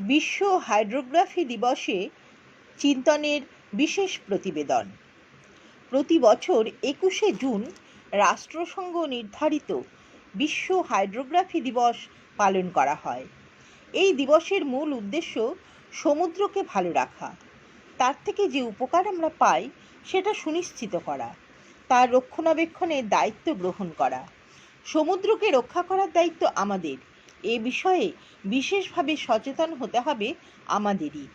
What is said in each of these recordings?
বিশ্ব হাইড্রোগ্রাফি দিবসে চিন্তনের বিশেষ প্রতিবেদন। প্রতি বছর একুশে জুন রাষ্ট্রসংঘ নির্ধারিত বিশ্ব হাইড্রোগ্রাফি দিবস পালন করা হয়। এই দিবসের মূল উদ্দেশ্য সমুদ্রকে ভালো রাখা। তার থেকে যে উপকার আমরা পাই সেটা সুনিশ্চিত করা, তার রক্ষণাবেক্ষণের দায়িত্ব গ্রহণ করা। সমুদ্রকে রক্ষা করার দায়িত্ব আমাদের এ বিষয়ে বিশেষভাবে সচেতন হতে হবে আমাদেরই।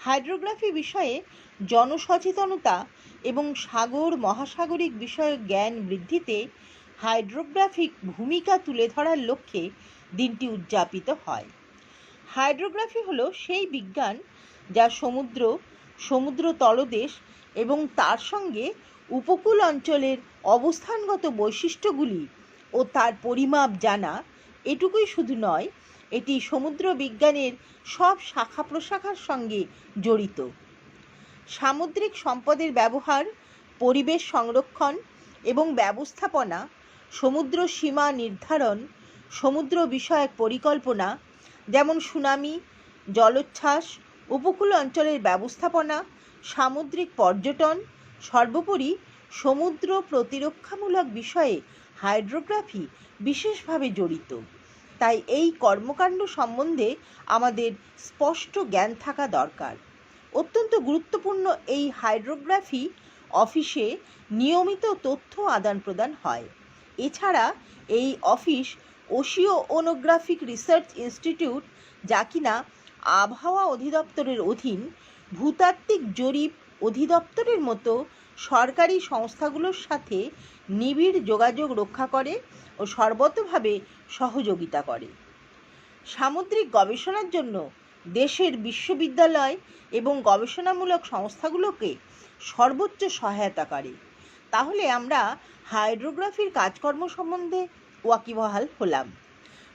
হাইড্রোগ্রাফি বিষয়ে জনসচেতনতা এবং সাগর মহাসাগরিক বিষয়ক জ্ঞান বৃদ্ধিতে হাইড্রোগ্রাফিক ভূমিকা তুলে ধরার লক্ষ্যে দিনটি উদযাপিত হয়। হাইড্রোগ্রাফি হলো সেই বিজ্ঞান যা সমুদ্র সমুদ্র তলদেশ এবং তার সঙ্গে উপকূল অঞ্চলের অবস্থানগত বৈশিষ্ট্যগুলি ও তার পরিমাপ জানা এটুকুই শুধু নয়, এটি সমুদ্র বিজ্ঞানের সব শাখা প্রশাখার সঙ্গে জড়িত। সামুদ্রিক সম্পদের ব্যবহার, পরিবেশ সংরক্ষণ এবং ব্যবস্থাপনা, সমুদ্র সীমা নির্ধারণ, সমুদ্র বিষয়ক পরিকল্পনা, যেমন সুনামি, জলোচ্ছ্বাস, উপকূল অঞ্চলের ব্যবস্থাপনা, সামুদ্রিক পর্যটন, সর্বোপরি সমুদ্র প্রতিরক্ষামূলক বিষয়ে হাইড্রোগ্রাফি বিশেষভাবে জড়িত। তাই এই কর্মকাণ্ড সম্বন্ধে আমাদের স্পষ্ট জ্ঞান থাকা দরকার। অত্যন্ত গুরুত্বপূর্ণ এই হাইড্রোগ্রাফি অফিসে নিয়মিত তথ্য আদান প্রদান হয়। এছাড়া এই office oceanographic research institute, যা কিনা আবহাওয়া অধিদপ্তরের অধীন ভূতাত্ত্বিক জরিপ অধিদপ্তরের মতো সরকারি সংস্থাগুলোর সাথে নিবিড় যোগাযোগ রক্ষা করে ও সর্বতভাবে সহযোগিতা করে। সামুদ্রিক গবেষণার জন্য দেশের বিশ্ববিদ্যালয় এবং গবেষণামূলক সংস্থাগুলোকে সর্বোচ্চ সহায়তা করে। তাহলে আমরা হাইড্রোগ্রাফির কাজকর্ম সম্বন্ধে ওয়াকিবহাল হলাম।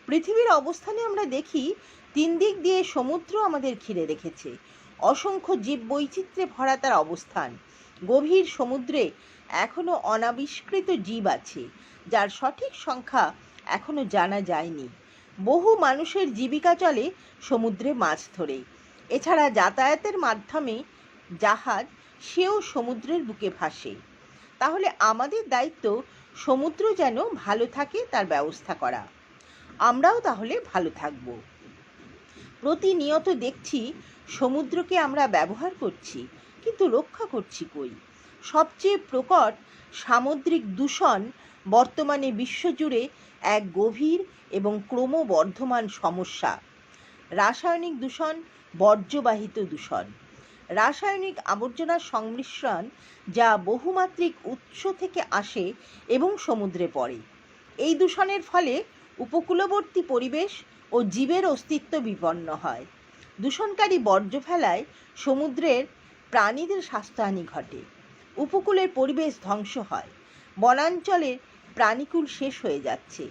পৃথিবীর অবস্থানে আমরা দেখি তিন দিক দিয়ে সমুদ্র আমাদের ঘিরে রেখেছে। অসংখ্য জীব বৈচিত্র্যে ভরা তার অবস্থান। গভীর সমুদ্রে এখনও অনাবিষ্কৃত জীব আছে, যার সঠিক সংখ্যা এখনও জানা যায়নি। বহু মানুষের জীবিকা চলে সমুদ্রে মাছ ধরে। এছাড়া যাতায়াতের মাধ্যমে জাহাজ সেও সমুদ্রের বুকে ভাসে। তাহলে আমাদের দায়িত্ব সমুদ্র যেন ভালো থাকে তার ব্যবস্থা করা। আমরাও তাহলে ভালো থাকব। প্রতিনিয়ত দেখছি সমুদ্রকে আমরা ব্যবহার করছি, কিন্তু রক্ষা করছি কই? সবচেয়ে প্রকট সামুদ্রিক দূষণ বর্তমানে বিশ্বজুড়ে এক গভীর এবং ক্রমবর্ধমান সমস্যা। রাসায়নিক দূষণ, বর্জ্যবাহিত দূষণ। রাসায়নিক আবর্জনার সংমিশ্রণ যা বহুমাত্রিক উৎস থেকে আসে এবং সমুদ্রে পড়ে। এই দূষণের ফলে উপকূলবর্তী পরিবেশ ও জীবের অস্তিত্ব বিপন্ন হয়। দূষণকারী বর্জ্য ফেলায় সমুদ্রের প্রাণীদের স্বাস্থ্যহানি ঘটে। উপকূলের পরিবেশ ধ্বংস হয়। বনাঞ্চলের প্রাণীকুল শেষ হয়ে যাচ্ছে।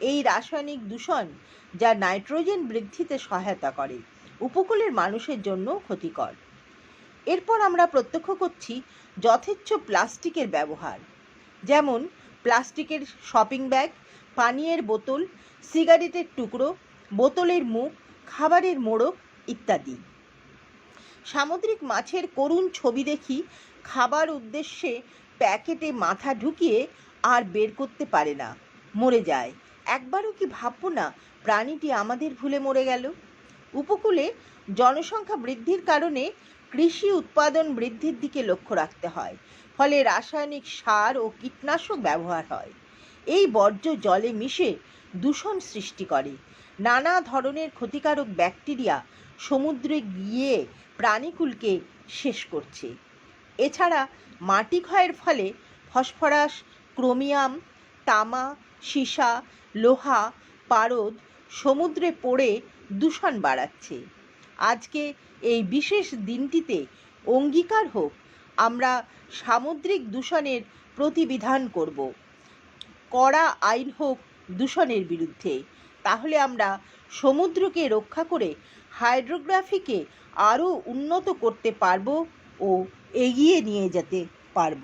এই রাসায়নিক দূষণ যা নাইট্রোজেন বৃদ্ধিতে সহায়তা করে, উপকূলের মানুষের জন্য ক্ষতিকর। এরপর আমরা প্রত্যক্ষ করছি যথেচ্ছ প্লাস্টিকের ব্যবহার। যেমন প্লাস্টিকের শপিং ব্যাগ, পানীয়ের বোতল, সিগারেটের টুকরো বোতলের মুখ, খাবারের মোড়ক ইত্যাদি। সামুদ্রিক মাছের করুণ ছবি দেখি খাবার উদ্দেশ্যে প্যাকেটে মাথা ঢুকিয়ে আর বের করতে পারে না, মরে যায়। একবারও কি ভাববো না প্রাণীটি আমাদের ভুলে মরে গেল? উপকূলে জনসংখ্যা বৃদ্ধির কারণে কৃষি উৎপাদন বৃদ্ধির দিকে লক্ষ্য রাখতে হয়, ফলে রাসায়নিক সার ও কীটনাশক ব্যবহার হয়। এই বর্জ্য জলে মিশে দূষণ সৃষ্টি করে। নানা ধরনের ক্ষতিকারক ব্যাকটেরিয়া সমুদ্রে গিয়ে প্রাণীকুলকে শেষ করছে। এছাড়া মাটি ক্ষয়ের ফলে ফসফরাস, ক্রোমিয়াম, তামা, সীসা, লোহা, পারদ সমুদ্রে পড়ে দূষণ বাড়াচ্ছে। আজকে এই বিশেষ দিনটিতে অঙ্গীকার হোক, আমরা সামুদ্রিক দূষণের প্রতিবিধান করব। কড়া আইন হোক দূষণের বিরুদ্ধে। তাহলে আমরা সমুদ্রকে রক্ষা করে হাইড্রোগ্রাফিকে আরও উন্নত করতে পারব ও এগিয়ে নিয়ে যেতে পারব।